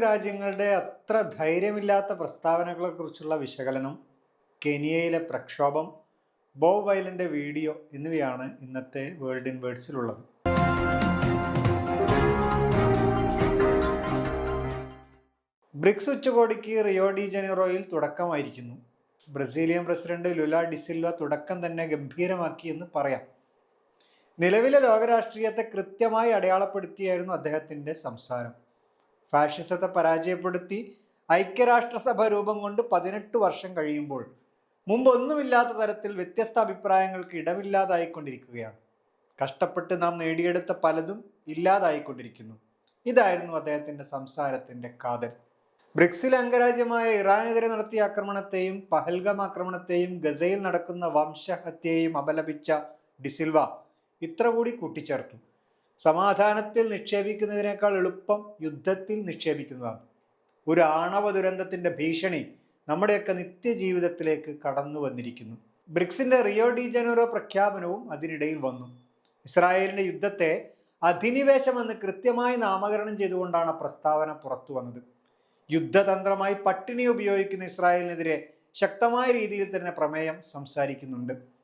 രാജ്യങ്ങളുടെ അത്ര ധൈര്യമില്ലാത്ത പ്രസ്താവനകളെക്കുറിച്ചുള്ള വിശകലനം കെനിയയിലെ പ്രക്ഷോഭം ബോ വൈലിന്റെ വീഡിയോ എന്നിവയാണ് ഇന്നത്തെ വേൾഡ് ഇൻ വേർഡ്സിലുള്ളത്. ബ്രിക്സ് ഉച്ചകോടിക്ക് റിയോ ഡി ജനീറോയിൽ തുടക്കമായിരിക്കുന്നു. Brazilian president Lula da Silva തുടക്കം തന്നെ ഗംഭീരമാക്കി എന്ന് പറയാം. നിലവിലെ ലോകരാഷ്ട്രീയത്തെ കൃത്യമായി അടയാളപ്പെടുത്തിയായിരുന്നു അദ്ദേഹത്തിന്റെ സംസാരം. ഫാഷിസത്തെ പരാജയപ്പെടുത്തി ഐക്യരാഷ്ട്രസഭ രൂപം കൊണ്ട് പതിനെട്ട് വർഷം കഴിയുമ്പോൾ മുമ്പൊന്നുമില്ലാത്ത തരത്തിൽ വ്യത്യസ്ത അഭിപ്രായങ്ങൾക്ക് ഇടമില്ലാതായിക്കൊണ്ടിരിക്കുകയാണ്. കഷ്ടപ്പെട്ട് നാം നേടിയെടുത്ത പലതും ഇല്ലാതായിക്കൊണ്ടിരിക്കുന്നു. ഇതായിരുന്നു അദ്ദേഹത്തിന്റെ സംസാരത്തിന്റെ കാതൽ. ബ്രിക്സിൽ അംഗരാജ്യമായ ഇറാനെതിരെ നടത്തിയ ആക്രമണത്തെയും പഹൽഗം ആക്രമണത്തെയും ഗസയിൽ നടക്കുന്ന വംശഹത്യയെയും അപലപിച്ച ഡിസിൽവ ഇത്ര കൂടി കൂട്ടിച്ചേർത്തു. സമാധാനത്തിൽ നിക്ഷേപിക്കുന്നതിനേക്കാൾ എളുപ്പം യുദ്ധത്തിൽ നിക്ഷേപിക്കുന്നതാണ്. ഒരു ആണവ ദുരന്തത്തിന്റെ ഭീഷണി നമ്മുടെയൊക്കെ നിത്യജീവിതത്തിലേക്ക് കടന്നു വന്നിരിക്കുന്നു. ബ്രിക്സിന്റെ റിയോ ഡി ജനോറോ പ്രഖ്യാപനവും അതിനിടയിൽ വന്നു. ഇസ്രായേലിന്റെ യുദ്ധത്തെ അധിനിവേശമെന്ന് കൃത്യമായി നാമകരണം ചെയ്തുകൊണ്ടാണ് പ്രസ്താവന പുറത്തു വന്നത്. യുദ്ധതന്ത്രമായി പട്ടിണി ഉപയോഗിക്കുന്ന ഇസ്രായേലിനെതിരെ ശക്തമായ രീതിയിൽ തന്നെ പ്രമേയം സംസാരിക്കുന്നുണ്ട്.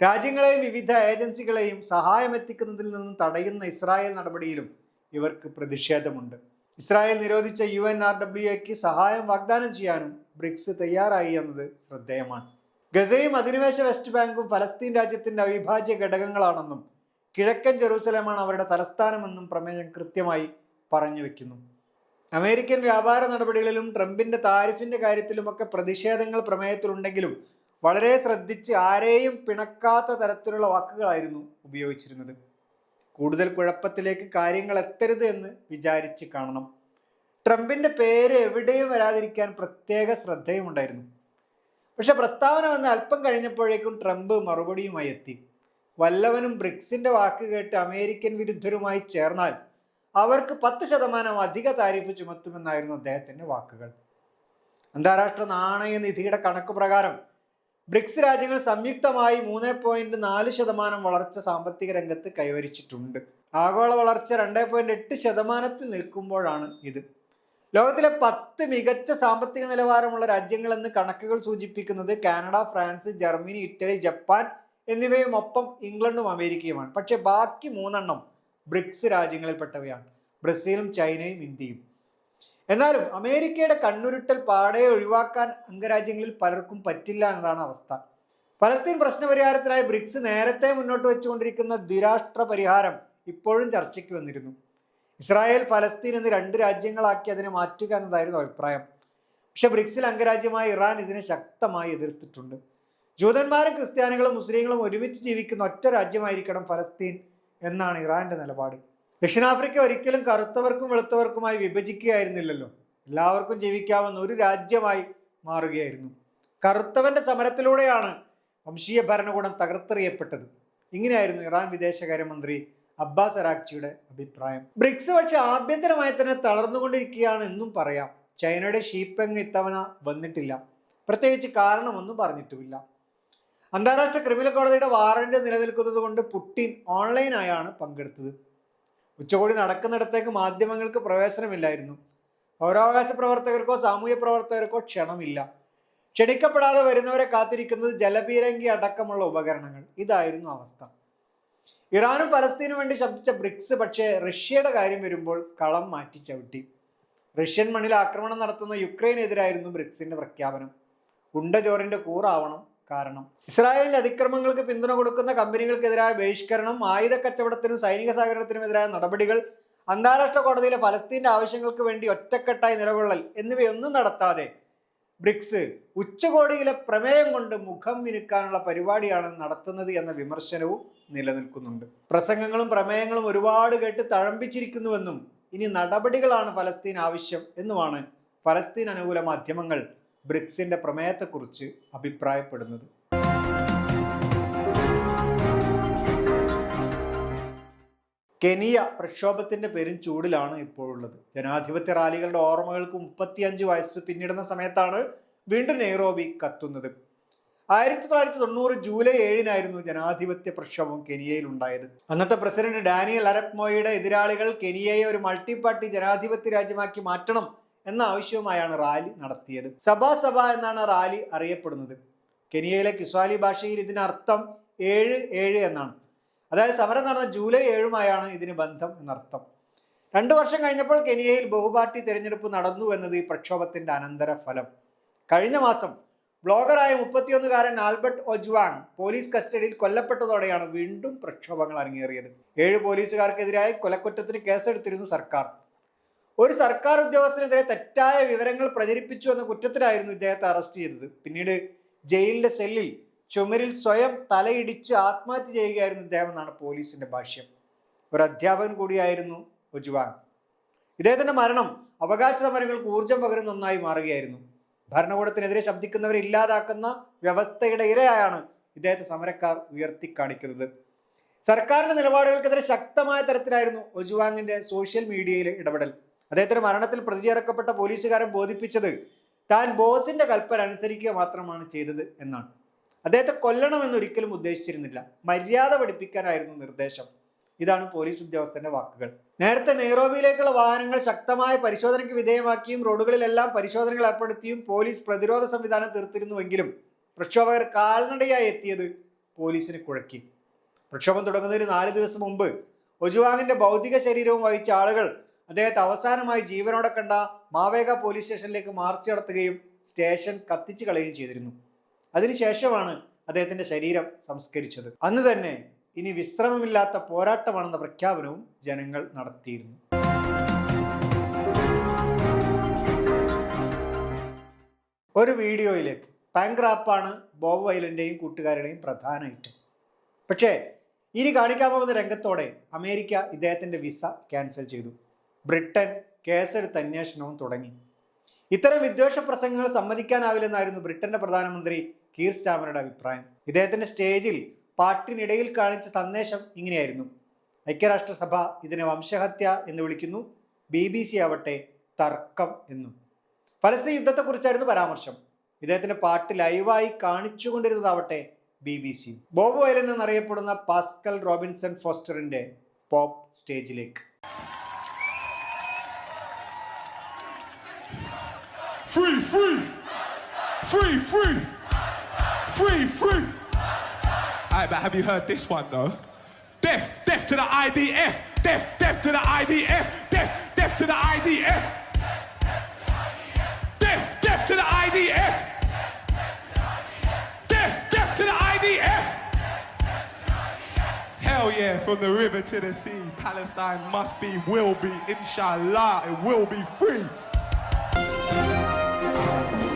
രാജ്യങ്ങളെയും വിവിധ ഏജൻസികളെയും സഹായമെത്തിക്കുന്നതിൽ നിന്നും തടയുന്ന ഇസ്രായേൽ നടപടിയിലും ഇവർക്ക് പ്രതിഷേധമുണ്ട്. ഇസ്രായേൽ നിരോധിച്ച യു എൻ ആർ ഡബ്ല്യു എക്ക് സഹായം വാഗ്ദാനം ചെയ്യാനും ബ്രിക്സ് തയ്യാറായി എന്നത് ശ്രദ്ധേയമാണ്. ഗസയും അധിനിവേശ വെസ്റ്റ് ബാങ്കും ഫലസ്തീൻ രാജ്യത്തിന്റെ അവിഭാജ്യ ഘടകങ്ങളാണെന്നും കിഴക്കൻ ജെറൂസലേമാണ് അവരുടെ തലസ്ഥാനമെന്നും പ്രമേയം കൃത്യമായി പറഞ്ഞു വെക്കുന്നു. അമേരിക്കൻ വ്യാപാര നടപടികളിലും ട്രംപിന്റെ താരിഫിന്റെ കാര്യത്തിലുമൊക്കെ പ്രതിഷേധങ്ങൾ പ്രമേയത്തിലുണ്ടെങ്കിലും വളരെ ശ്രദ്ധിച്ച് ആരെയും പിണക്കാത്ത തരത്തിലുള്ള വാക്കുകളായിരുന്നു ഉപയോഗിച്ചിരുന്നത്. കൂടുതൽ കുഴപ്പത്തിലേക്ക് കാര്യങ്ങൾ എത്തരുത് എന്ന് വിചാരിച്ച് കാണണം. ട്രംപിന്റെ പേര് എവിടെയും വരാതിരിക്കാൻ പ്രത്യേക ശ്രദ്ധയുമുണ്ടായിരുന്നു. പക്ഷെ പ്രസ്താവന വന്ന് അല്പം കഴിഞ്ഞപ്പോഴേക്കും ട്രംപ് മറുപടിയുമായി എത്തി. വല്ലവനും ബ്രിക്സിന്റെ വാക്ക് കേട്ട് അമേരിക്കൻ വിരുദ്ധരുമായി ചേർന്നാൽ അവർക്ക് പത്ത് ശതമാനം അധിക താരിഫ് ചുമത്തുമെന്നായിരുന്നു അദ്ദേഹത്തിന്റെ വാക്കുകൾ. അന്താരാഷ്ട്ര നാണയ നിധിയുടെ കണക്ക് പ്രകാരം ബ്രിക്സ് രാജ്യങ്ങൾ സംയുക്തമായി മൂന്ന് പോയിന്റ് നാല് ശതമാനം വളർച്ച സാമ്പത്തിക രംഗത്ത് കൈവരിച്ചിട്ടുണ്ട്. ആഗോള വളർച്ച രണ്ട് പോയിന്റ് എട്ട് ശതമാനത്തിൽ നിൽക്കുമ്പോഴാണ് ഇത്. ലോകത്തിലെ പത്ത് മികച്ച സാമ്പത്തിക നിലവാരമുള്ള രാജ്യങ്ങളെന്ന് കണക്കുകൾ സൂചിപ്പിക്കുന്നത് Canada France Germany Italy Japan എന്നിവയും ഒപ്പം ഇംഗ്ലണ്ടും അമേരിക്കയുമാണ്. പക്ഷേ ബാക്കി മൂന്നെണ്ണം ബ്രിക്സ് രാജ്യങ്ങളിൽപ്പെട്ടവയാണ്. ബ്രസീലും ചൈനയും ഇന്ത്യയും. എന്നാലും അമേരിക്കയുടെ കണ്ണുരുട്ടൽ പാടെ ഒഴിവാക്കാൻ അംഗരാജ്യങ്ങളിൽ പലർക്കും പറ്റില്ല എന്നതാണ് അവസ്ഥ. പലസ്തീൻ പ്രശ്നപരിഹാരത്തിനായി ബ്രിക്സ് നേരത്തെ മുന്നോട്ട് വെച്ചുകൊണ്ടിരിക്കുന്ന ദ്വിരാഷ്ട്ര പരിഹാരം ഇപ്പോഴും ചർച്ചയ്ക്ക് വന്നിരുന്നു. ഇസ്രായേൽ ഫലസ്തീൻ എന്ന് രണ്ട് രാജ്യങ്ങളാക്കി അതിനെ മാറ്റുക എന്നതായിരുന്നു അഭിപ്രായം. പക്ഷെ ബ്രിക്സിൽ അംഗരാജ്യമായ ഇറാൻ ഇതിനെ ശക്തമായി എതിർത്തിട്ടുണ്ട്. ജൂതന്മാരും ക്രിസ്ത്യാനികളും മുസ്ലിങ്ങളും ഒരുമിച്ച് ജീവിക്കുന്ന ഒറ്റ രാജ്യമായിരിക്കണം ഫലസ്തീൻ എന്നാണ് ഇറാന്റെ നിലപാട്. ദക്ഷിണാഫ്രിക്ക ഒരിക്കലും കറുത്തവർക്കും വെളുത്തവർക്കുമായി വിഭജിക്കുകയായിരുന്നില്ലല്ലോ. എല്ലാവർക്കും ജീവിക്കാവുന്ന ഒരു രാജ്യമായി മാറുകയായിരുന്നു. കറുത്തവന്റെ സമരത്തിലൂടെയാണ് വംശീയ ഭരണകൂടം തകർത്തെറിയപ്പെട്ടത്. ഇങ്ങനെയായിരുന്നു ഇറാൻ വിദേശകാര്യമന്ത്രി അബ്ബാസ് അരാക്ചിയുടെ അഭിപ്രായം. ബ്രിക്സ് പക്ഷെ ആഭ്യന്തരമായി തന്നെ തളർന്നുകൊണ്ടിരിക്കുകയാണ് എന്നും പറയാം. ചൈനയുടെ ഷീപ്പെങ് ഇത്തവണ വന്നിട്ടില്ല. പ്രത്യേകിച്ച് കാരണമൊന്നും പറഞ്ഞിട്ടുമില്ല. അന്താരാഷ്ട്ര ക്രിമിനൽ കോടതിയുടെ വാറന്റ് നിലനിൽക്കുന്നത് കൊണ്ട് പുടിൻ ഓൺലൈനായാണ് പങ്കെടുത്തത്. ഉച്ചകോടി നടക്കുന്നിടത്തേക്ക് മാധ്യമങ്ങൾക്ക് പ്രവേശനമില്ലായിരുന്നു. പൗരാവകാശ പ്രവർത്തകർക്കോ സാമൂഹ്യ പ്രവർത്തകർക്കോ ക്ഷണമില്ല. ക്ഷണിക്കപ്പെടാതെ വരുന്നവരെ കാത്തിരിക്കുന്നത് ജലപീരങ്കി അടക്കമുള്ള ഉപകരണങ്ങൾ. ഇതായിരുന്നു അവസ്ഥ. ഇറാനും ഫലസ്തീനും വേണ്ടി ശബ്ദിച്ച ബ്രിക്സ് പക്ഷേ റഷ്യയുടെ കാര്യം വരുമ്പോൾ കളം മാറ്റി ചവിട്ടി. റഷ്യൻ മണ്ണിൽ ആക്രമണം നടത്തുന്ന യുക്രൈനെതിരായിരുന്നു ബ്രിക്സിന്റെ പ്രഖ്യാപനം. ഉണ്ടജോറിന്റെ കൂറാവണം കാരണം. ഇസ്രായേലിൽ അതിക്രമങ്ങൾക്ക് പിന്തുണ കൊടുക്കുന്ന കമ്പനികൾക്കെതിരായ ബഹിഷ്കരണം ആയുധ കച്ചവടത്തിനും സൈനിക സഹകരണത്തിനും എതിരായ നടപടികൾ അന്താരാഷ്ട്ര കോടതിയിലെ ഫലസ്തീന്റെ ആവശ്യങ്ങൾക്ക് വേണ്ടി ഒറ്റക്കെട്ടായി നിലകൊള്ളൽ എന്നിവയൊന്നും നടത്താതെ ബ്രിക്സ് ഉച്ചകോടിയിലെ പ്രമേയം കൊണ്ട് മുഖം മിനുക്കാനുള്ള പരിപാടിയാണ് നടത്തുന്നത് എന്ന വിമർശനവും നിലനിൽക്കുന്നുണ്ട്. പ്രസംഗങ്ങളും പ്രമേയങ്ങളും ഒരുപാട് കേട്ട് തഴമ്പിച്ചിരിക്കുന്നുവെന്നും ഇനി നടപടികളാണ് ഫലസ്തീൻ ആവശ്യം എന്നുമാണ് ഫലസ്തീൻ അനുകൂല മാധ്യമങ്ങൾ ബ്രിക്സിന്റെ പ്രമേയത്തെക്കുറിച്ച് അഭിപ്രായപ്പെടുന്നത്? കെനിയ പ്രക്ഷോഭത്തിന്റെ പേരും ചൂടിലാണ് ഇപ്പോൾ ഉള്ളത് ജനാധിപത്യ റാലികളുടെ ഓർമ്മകൾക്ക് മുപ്പത്തിയഞ്ച് വയസ്സ് പിന്നിടുന്ന സമയത്താണ് വീണ്ടും നെയ്റോബി കത്തുന്നത്. ആയിരത്തി തൊള്ളായിരത്തി തൊണ്ണൂറ് ജൂലൈ ഏഴിനായിരുന്നു ജനാധിപത്യ പ്രക്ഷോഭം കെനിയയിൽ ഉണ്ടായത്. അന്നത്തെ പ്രസിഡന്റ് ഡാനിയൽ അരപ്മോയുടെ എതിരാളികൾ കെനിയയെ ഒരു മൾട്ടി പാർട്ടി ജനാധിപത്യ രാജ്യമാക്കി മാറ്റണം എന്ന ആവശ്യവുമായാണ് റാലി നടത്തിയത്. സഭാ സഭ എന്നാണ് റാലി അറിയപ്പെടുന്നത്. കെനിയയിലെ കിസ്വാലി ഭാഷയിൽ ഇതിനർത്ഥം ഏഴ് ഏഴ് എന്നാണ്. അതായത് സമരം നടന്ന ജൂലൈ ഏഴുമായാണ് ഇതിന് ബന്ധം എന്നർത്ഥം. രണ്ടു വർഷം കഴിഞ്ഞപ്പോൾ കെനിയയിൽ ബഹുപാർട്ടി തെരഞ്ഞെടുപ്പ് നടന്നു എന്നത് ഈ പ്രക്ഷോഭത്തിന്റെ അനന്തര ഫലം കഴിഞ്ഞ മാസം ബ്ലോഗറായ മുപ്പത്തിയൊന്നുകാരൻ ആൽബർട്ട് ഒജ്വാങ് പോലീസ് കസ്റ്റഡിയിൽ കൊല്ലപ്പെട്ടതോടെയാണ് വീണ്ടും പ്രക്ഷോഭങ്ങൾ അരങ്ങേറിയത്. ഏഴ് പോലീസുകാർക്കെതിരായി കൊലക്കുറ്റത്തിന് കേസെടുത്തിരുന്നു സർക്കാർ. ഒരു സർക്കാർ ഉദ്യോഗസ്ഥനെതിരെ തെറ്റായ വിവരങ്ങൾ പ്രചരിപ്പിച്ചു എന്ന കുറ്റത്തിലായിരുന്നു ഇദ്ദേഹത്തെ അറസ്റ്റ് ചെയ്തത്. പിന്നീട് ജയിലിന്റെ സെല്ലിൽ ചുമരിൽ സ്വയം തലയിടിച്ച് ആത്മഹത്യ ചെയ്യുകയായിരുന്നു ഇദ്ദേഹം എന്നാണ് പോലീസിന്റെ ഭാഷ്യം. ഒരു അധ്യാപകൻ കൂടിയായിരുന്നു ഉജ്വാൻ. ഇദ്ദേഹത്തിന്റെ മരണം അവകാശ സമരങ്ങൾക്ക് ഊർജം പകരുന്ന ഒന്നായി മാറുകയായിരുന്നു. ഭരണകൂടത്തിനെതിരെ ശബ്ദിക്കുന്നവരെ ഇല്ലാതാക്കുന്ന വ്യവസ്ഥയുടെ ഇരയായാണ് ഇദ്ദേഹത്തെ സമരക്കാർ ഉയർത്തി കാണിക്കുന്നത് സർക്കാരിന്റെ നിലപാടുകൾക്കെതിരെ ശക്തമായ തരത്തിലായിരുന്നു ഒജുവാങ്ങിന്റെ സോഷ്യൽ മീഡിയയിലെ ഇടപെടൽ. അദ്ദേഹത്തിന്റെ മരണത്തിൽ പ്രതിചേർക്കപ്പെട്ട പോലീസുകാരൻ ബോധിപ്പിച്ചത് താൻ ബോസിന്റെ കൽപ്പന അനുസരിക്കുക മാത്രമാണ് ചെയ്തത് എന്നാണ്. അദ്ദേഹത്തെ കൊല്ലണമെന്ന് ഒരിക്കലും ഉദ്ദേശിച്ചിരുന്നില്ല. മര്യാദ പഠിപ്പിക്കാനായിരുന്നു നിർദ്ദേശം. ഇതാണ് പോലീസ് ഉദ്യോഗസ്ഥന്റെ വാക്കുകൾ. നേരത്തെ നെയ്റോബിയിലേക്കുള്ള വാഹനങ്ങൾ ശക്തമായ പരിശോധനയ്ക്ക് വിധേയമാക്കിയും റോഡുകളിലെല്ലാം പരിശോധനകൾ ഏർപ്പെടുത്തിയും പോലീസ് പ്രതിരോധ സംവിധാനം തീർത്തിരുന്നുവെങ്കിലും പ്രക്ഷോഭകർ കാൽനടയായി എത്തിയത് പോലീസിന് കുഴക്കി. പ്രക്ഷോഭം തുടങ്ങുന്നതിന് നാല് ദിവസം മുമ്പ് ഒജുവാങ്ങിന്റെ ഭൗതിക ശരീരവും വഹിച്ച ആളുകൾ അദ്ദേഹത്തെ അവസാനമായി ജീവനോടെ കണ്ട മാവേഗ പോലീസ് സ്റ്റേഷനിലേക്ക് മാർച്ച് നടത്തുകയും സ്റ്റേഷൻ കത്തിച്ചു കളയുകയും ചെയ്തിരുന്നു. അതിനുശേഷമാണ് അദ്ദേഹത്തിന്റെ ശരീരം സംസ്കരിച്ചത്. അന്ന് തന്നെ ഇനി വിശ്രമമില്ലാത്ത പോരാട്ടമാണെന്ന പ്രഖ്യാപനവും ജനങ്ങൾ നടത്തിയിരുന്നു. ഒരു വീഡിയോയിലേക്ക് പാങ്ക്രാപ്പാണ് ബോബ് വൈലന്റെയും കൂട്ടുകാരുടെയും പ്രധാന ഐറ്റം പക്ഷേ ഇനി കാണിക്കാൻ പോകുന്ന രംഗത്തോടെ അമേരിക്ക ഇദ്ദേഹത്തിന്റെ വിസ ക്യാൻസൽ ചെയ്തു. ബ്രിട്ടൻ കേസെടുത്ത് അന്വേഷണവും തുടങ്ങി. ഇത്തരം വിദ്വേഷ പ്രസംഗങ്ങൾ സമ്മതിക്കാനാവില്ലെന്നായിരുന്നു ബ്രിട്ടന്റെ പ്രധാനമന്ത്രി കീർ സ്റ്റാമറുടെ അഭിപ്രായം. ഇദ്ദേഹത്തിന്റെ സ്റ്റേജിൽ പാട്ടിനിടയിൽ കാണിച്ച സന്ദേശം ഇങ്ങനെയായിരുന്നു. ഐക്യരാഷ്ട്രസഭ ഇതിനെ വംശഹത്യ എന്ന് വിളിക്കുന്നു ബി ബി സി ആവട്ടെ തർക്കം എന്നും. ഫലസ്തീൻ യുദ്ധത്തെക്കുറിച്ചായിരുന്നു പരാമർശം. ഇദ്ദേഹത്തിന്റെ പാട്ട് ലൈവായി കാണിച്ചുകൊണ്ടിരുന്നതാവട്ടെ B B C. Bob Vylan എന്നറിയപ്പെടുന്ന പാസ്കൽ റോബിൻസൺ ഫോസ്റ്ററിന്റെ പോപ്പ് സ്റ്റേജിലേക്ക്. Free, free! Free, free! Free, free! Alright, but have you heard this one though? Death, death to the IDF! Death, death to the IDF! Death, death to the IDF! Death, death to the IDF! Death, death to the IDF! Hell yeah, from the river to the sea, Palestine must be, will be, inshallah, it will be free. Thank you.